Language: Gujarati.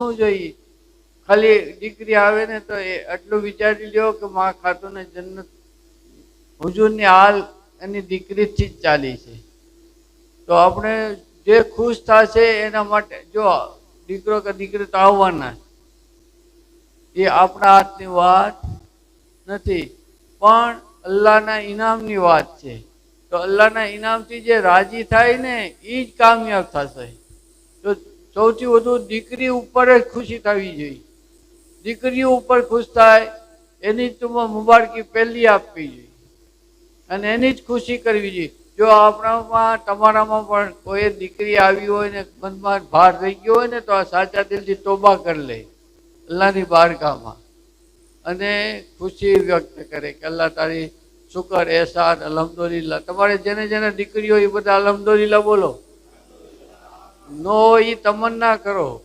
ખાલી દીકરી આવે ને તો એ આટલું વિચારી લ્યો કે માં ખાતો ને જન્નત હુજુરની હાલ એની દીકરીથી જ ચાલી છે. તો આપણે જે ખુશ થશે એના માટે જો દીકરો કે દીકરી તો આવવાના એ આપણા હાથની વાત નથી, પણ અલ્લાહના ઇનામની વાત છે. તો અલ્લાહના ઇનામથી જે રાજી થાય ને એ જ કામયાબ થશે. તો સૌથી વધુ દીકરી ઉપર જ ખુશી થવી જોઈએ. દીકરીઓ ઉપર ખુશ થાય, એની તમે મુબારકી પહેલી આપવી જોઈએ. અને એની જ ખુશી કરવી જોઈએ. જો આપણામાં, તમારામાં પણ કોઈ દીકરી આવી હોય ને મનમાં ભાર થઈ ગયો હોય ને તો આ સાચા દિલથી તોબા કરી લે. અલ્લાહની બારગામાં અને ખુશી વ્યક્ત કરે કે અલ્લાહ તારી શુકર એહસાન અલહમદુલિલ્લાહ. તમારે જેને જેને દીકરી હોય એ બધા અલહમદુલિલ્લાહ બોલો. નો એ તમન્ના કરો.